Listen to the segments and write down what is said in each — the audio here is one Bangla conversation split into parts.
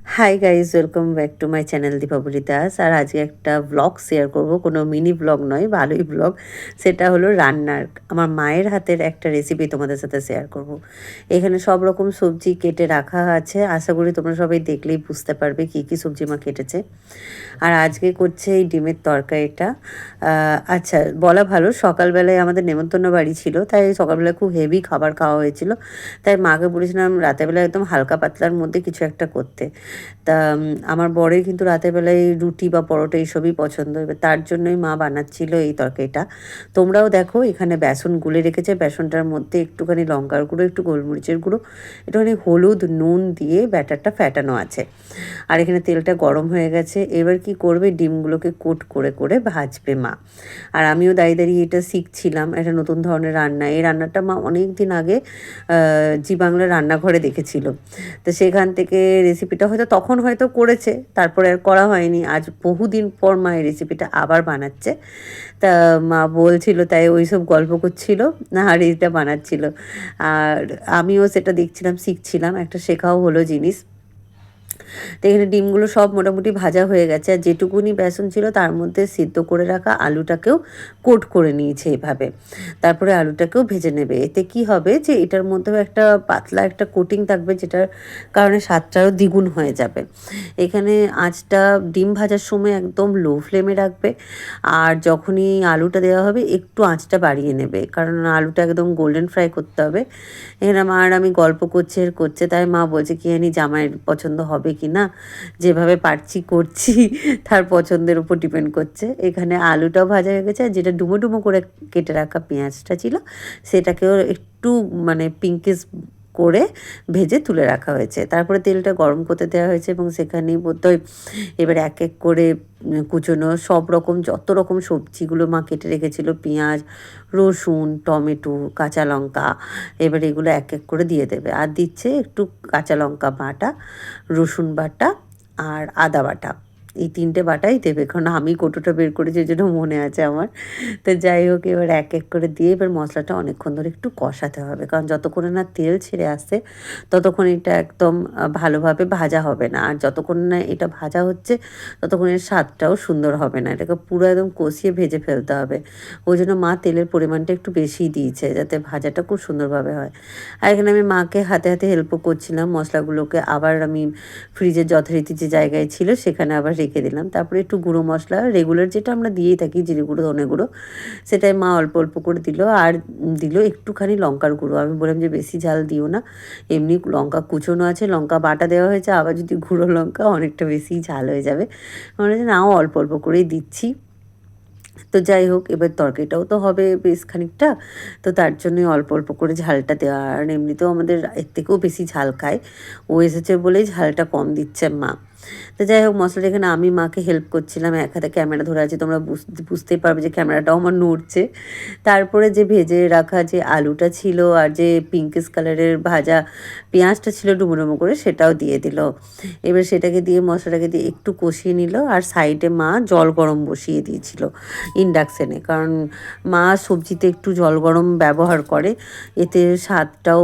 Hi guys welcome back to my channel Dipabali Das আর আজকে একটা ব্লগ শেয়ার করব। কোনো মিনি ব্লগ নয়, ভালোই ব্লগ সেটা হলো রান্নার। আমার মায়ের হাতের একটা রেসিপি তোমাদের সাথে শেয়ার করব। এখানে সব রকম সবজি কেটে রাখা আছে। আশা করি তোমরা সবাই দেখলেই বুঝতে পারবে কি কি সবজি মা কেটেছে। আর আজকে করছে এই ডিমের তরকারিটা আচ্ছা বলা ভালো, সকালবেলায় আমাদের নেমন্তন্ন বাড়ি ছিল, তাই সকালবেলায় খুব হেভি খাবার খাওয়া হয়েছিল। তাই মাকে বলেছিলাম রাতেরবেলা একদম হালকা পাতলার মধ্যে কিছু একটা করতে। তা আমার বরের কিন্তু রাতের বেলায় রুটি বা পরোটা এইসবই পছন্দ। এবার তার জন্যই মা বানাচ্ছিল এই তরকারিটা। তোমরাও দেখো, এখানে বেসন গুলে রেখেছে। বেসনটার মধ্যে একটুখানি লঙ্কার গুঁড়ো, একটু গোলমরিচের গুঁড়ো, একটুখানি হলুদ, নুন দিয়ে ব্যাটারটা ফ্যাটানো আছে। আর এখানে তেলটা গরম হয়ে গেছে। এবার কি করবে? ডিমগুলোকে কোট করে করে ভাজবে মা। আর আমিও দাঁড়িয়ে দাঁড়িয়ে এটা শিখছিলাম, একটা নতুন ধরনের রান্না। এই রান্নাটা মা অনেক দিন আগে জি বাংলার রান্নাঘরে দেখেছিল। তো সেখান থেকে রেসিপিটা হয়তো তখন হয়তো করেছে, তারপরে আর করা হয়নি। আজ বহুদিন পর মা এই রেসিপিটা আবার বানাচ্ছে। তা মা বলছিল, তাই ওই সব গল্প করছিল, না, আর এইটা বানাচ্ছিল। আর আমিও সেটা দেখছিলাম, শিখছিলাম। একটা শেখাও হলো জিনিস। তো এখানে ডিমগুলো সব মোটামুটি ভাজা হয়ে গেছে। আর যেটুকুনি বেসন ছিল তার মধ্যে সিদ্ধ করে রাখা আলুটাকেও কোট করে নিয়েছে এভাবে। তারপরে আলুটাকেও ভেজে নেবে। এতে কি হবে যে এটার মধ্যেও একটা পাতলা একটা কোটিং থাকবে যেটার কারণে স্বাদটাও দ্বিগুণ হয়ে যাবে। এখানে আঁচটা ডিম ভাজার সময় একদম লো ফ্লেমে রাখবে। আর যখনই আলুটা দেওয়া হবে একটু আঁচটা বাড়িয়ে নেবে। কারণ আলুটা একদম গোল্ডেন ফ্রাই করতে হবে। এখানে মা আর আমি গল্প করছে করছে। তাই মা বলছে, কি জানি জামাইয়ের পছন্দ হবে কি না, যেভাবে পারছি করছি, তার পছন্দের উপর ডিপেন্ড করছে। এখানে আলুটাও ভাজা হয়ে গেছে, আর যেটা ডুমো ডুমো করে কেটে রাখা পেঁয়াজটা ছিল, সেটাকেও একটু মানে পিঙ্কিস করে ভেজে তুলে রাখা হয়েছে। তারপরে তেলটা গরম করতে দেওয়া হয়েছে এবং সেখানেই বোধহয় এবার এক এক করে কুচোনো সব রকম, যত রকম সবজিগুলো মা কেটে রেখেছিল, পেঁয়াজ, রসুন, টমেটো, কাঁচা লঙ্কা, এবার এগুলো এক এক করে দিয়ে দেবে। আর দিচ্ছে একটু কাঁচা লঙ্কা বাটা, রসুন বাটা আর আদা বাটা। এই তিনটে বাটাই দেবে। কারণ আমি কোটোটা বের করেছি জন্য মনে আছে আমার। তো যাই হোক, এবার এক এক করে দিয়ে এবার মশলাটা অনেকক্ষণ ধরে একটু কষাতে হবে। কারণ যতক্ষণে না তেল ছেড়ে আসছে, ততক্ষণ এটা একদম ভালোভাবে ভাজা হবে না। আর যতক্ষণ না এটা ভাজা হচ্ছে, ততক্ষণ এর স্বাদটাও সুন্দর হবে না। এটাকে পুরো একদম কষিয়ে ভেজে ফেলতে হবে। ওই জন্য মা তেলের পরিমাণটা একটু বেশি দিয়েছে, যাতে ভাজাটা খুব সুন্দরভাবে হয়। আর এখানে আমি মাকে হাতে হাতে হেল্পও করছিলাম। মশলাগুলোকে আবার আমি ফ্রিজের যথারীতি যে জায়গায় ছিল, সেখানে আবার রেখে দিলাম। তারপরে একটু গুঁড়ো মশলা রেগুলার যেটা আমরা দিয়েই থাকি, জিরে গুঁড়ো, ধনে গুঁড়ো, সেটাই মা অল্প অল্প করে দিল। আর দিল একটুখানি লঙ্কার গুঁড়ো। আমি বললাম যে বেশি ঝাল দিও না। এমনি লঙ্কা কুচোনো আছে, লঙ্কা বাটা দেওয়া হয়েছে, আবার যদি গুঁড়ো লঙ্কা, অনেকটা বেশি ঝাল হয়ে যাবে। মনে হচ্ছে নাও অল্প অল্প করেই দিচ্ছি। তো যাই হোক, এবার তরকারিটাও তো হবে বেশ খানিকটা। তো তার জন্যই অল্প অল্প করে ঝালটা দেওয়া। আর এমনিতেও আমাদের এর থেকেও বেশি ঝাল খায়। ও এসেছে বলেই ঝালটা কম দিচ্ছে মা। তো যাই হোক, মশলাটা এখানে আমি মাকে হেল্প করছিলাম, এক হাতে ক্যামেরা ধরে আছে, তোমরা বুঝতেই পারবে যে ক্যামেরাটাও আমার নড়ছে। তারপরে যে ভেজে রাখা যে আলুটা ছিল আর যে পিঙ্কিস কালারের ভাজা পেঁয়াজটা ছিল ডুমো ডুমো করে, সেটাও দিয়ে দিল। এবার সেটাকে দিয়ে, মশলাটাকে দিয়ে একটু কষিয়ে নিল আর সাইডে মা জল গরম বসিয়ে দিয়েছিল ইন্ডাকশানে কারণ মা সবজিতে একটু জল গরম ব্যবহার করে, এতে স্বাদটাও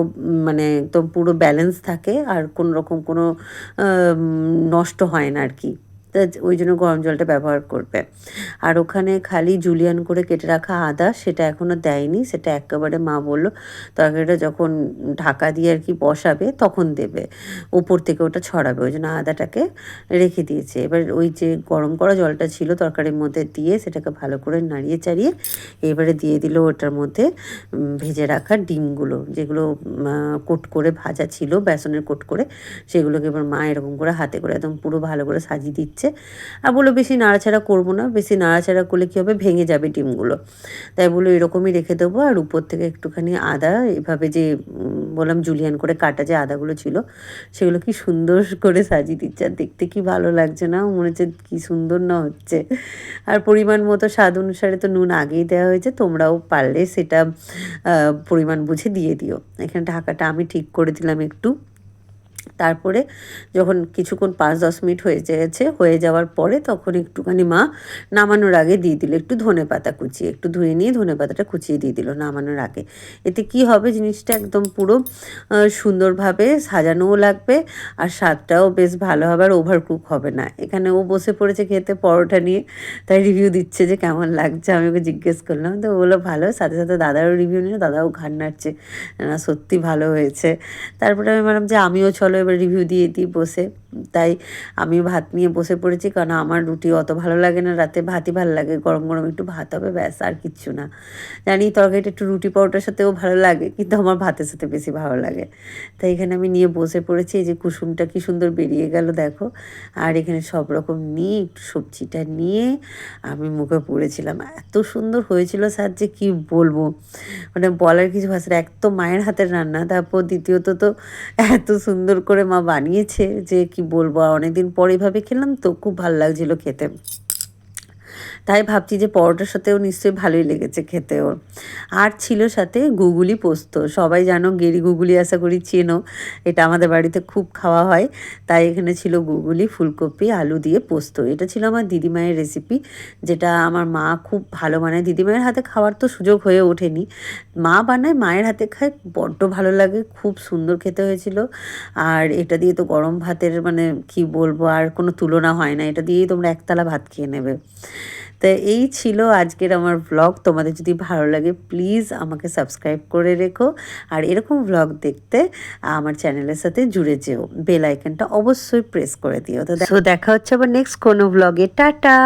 মানে একদম পুরো ব্যালেন্স থাকে আর কোনো রকম কোনো নষ্ট হয় না আর কি। তা ওই জন্য গরম জলটা ব্যবহার করবে। আর ওখানে খালি জুলিয়ান করে কেটে রাখা আদা, সেটা এখনও দেয়নি, সেটা একেবারে মা বলল, তরকারিটা যখন ঢাকা দিয়ে আর কি বসাবে তখন দেবে ওপর থেকে ওটা ছড়াবে, ওই জন্য আদাটাকে রেখে দিয়েছে। এবার ওই যে গরম করা জলটা ছিল তরকারির মধ্যে দিয়ে সেটাকে ভালো করে নাড়িয়ে চাড়িয়ে এবারে দিয়ে দিল ওটার মধ্যে ভেজে রাখা ডিমগুলো, যেগুলো কোট করে ভাজা ছিল, বেসনের কোট করে, সেগুলোকে এবার মা এরকম করে হাতে করে একদম পুরো ভালো করে সাজিয়ে দিচ্ছে। দিচ্ছে আর বলল, বেশি নাড়াচাড়া করব না, বেশি নাড়াচাড়া করলে কী হবে? ভেঙে যাবে ডিমগুলো। তাই বলল, এরকমই রেখে দেবো। আর উপর থেকে একটুখানি আদা, এভাবে যে বললাম জুলিয়ান করে কাটা যে আদাগুলো ছিল, সেগুলো কি সুন্দর করে সাজিয়ে দিচ্ছে। আর দেখতে কি ভালো লাগছে না, মনে হচ্ছে কী সুন্দর না হচ্ছে। আর পরিমাণ মতো স্বাদ অনুসারে তো নুন আগেই দেওয়া হয়েছে, তোমরাও পারলে সেটা পরিমাণ বুঝে দিয়ে দিও। এখানে ঢাকাটা আমি ঠিক করে দিলাম একটু। তারপরে যখন কিছুক্ষণ পাঁচ দশ মিনিট হয়ে গেছে, হয়ে যাওয়ার পরে তখন একটুখানি মা নামানোর আগে দিয়ে দিল। একটু ধনে পাতা কুচিয়ে একটু ধুয়ে নিয়ে ধনে পাতাটা কুচিয়ে দিয়ে দিল নামানোর আগে। এতে কি হবে জিনিসটা একদম পুরো সুন্দরভাবে সাজানোও লাগবে আর স্বাদটাও বেশ ভালো হবে আর ওভার কুক হবে না। এখানে ও বসে পড়েছে খেতে পরোটা নিয়ে, তাই রিভিউ দিচ্ছে যে কেমন লাগছে। আমি ওকে জিজ্ঞেস করলাম, তো ও বলল ভালো? সাথে সাথে দাদারও রিভিউ নিল, দাদাও ঘাড় নাড়ছে, না, সত্যি ভালো হয়েছে। তারপরে আমি বললাম যে, আমিও চলো এবার রিভিউ দিয়ে দিই বসে তাই আমি ভাত নিয়ে বসে পড়েছি কারণ আমার রুটি অত ভালো লাগে না, রাতে ভাতই ভালো লাগে, গরম গরম একটু ভাত হবে, ব্যাস, আর কিচ্ছু না। জানি তরকারিটা একটু রুটি পরোটার সাথেও ভালো লাগে, কিন্তু আমার ভাতের সাথে বেশি ভালো লাগে। তাই এখানে আমি নিয়ে বসে পড়েছি, এই যে কুসুমটা কি সুন্দর বেরিয়ে গেল, দেখো। আর এখানে সব রকম নিয়ে একটু সবজিটা নিয়ে আমি মুখে পড়েছিলাম। এত সুন্দর হয়েছিল স্যার, যে কী বলব? মানে বলার কিছু ভাষা এক তো মায়ের হাতের রান্না, তারপর দ্বিতীয়ত তো এত সুন্দর করে মা বানিয়েছে, যে কি বলব। আর অনেকদিন পরে এভাবে খেলাম তো খুব ভালো লাগছিল খেতে। তাই ভাবছি যে পরোটার সাথেও নিশ্চয়ই ভালোই লেগেছে খেতে ওর আর ছিল সাথে গুগুলি পোস্ত। সবাই জানো গেরি গুগুলি আশা করি চেনো। এটা আমাদের বাড়িতে খুব খাওয়া হয়। তাই এখানে ছিল গুগুলি, ফুলকপি, আলু দিয়ে পোস্ত। এটা ছিল আমার দিদিমায়ের রেসিপি যেটা আমার মা খুব ভালো বানায়। দিদিমায়ের হাতে খাওয়ার তো সুযোগ হয়ে ওঠেনি। মা বানায়, মায়ের হাতে খায়, বড্ড ভালো লাগে। খুব সুন্দর খেতে হয়েছিল। আর এটা দিয়ে তো গরম ভাতের মানে কি বলব, আর কোনো তুলনা হয় না। এটা দিয়েই তোমরা একতলা ভাত খেয়ে নেবে। তো এই ছিল আজকের আমার ব্লগ তোমাদের যদি ভালো লাগে প্লিজ আমাকে সাবস্ক্রাইব করে রেখো। আর এরকম ব্লগ দেখতে আমার চ্যানেলের সাথে জুড়ে যেও। বেল আইকনটা অবশ্যই প্রেস করে দিও। তো দেখা হচ্ছে আবার নেক্সট কোনো ব্লগে টাটা!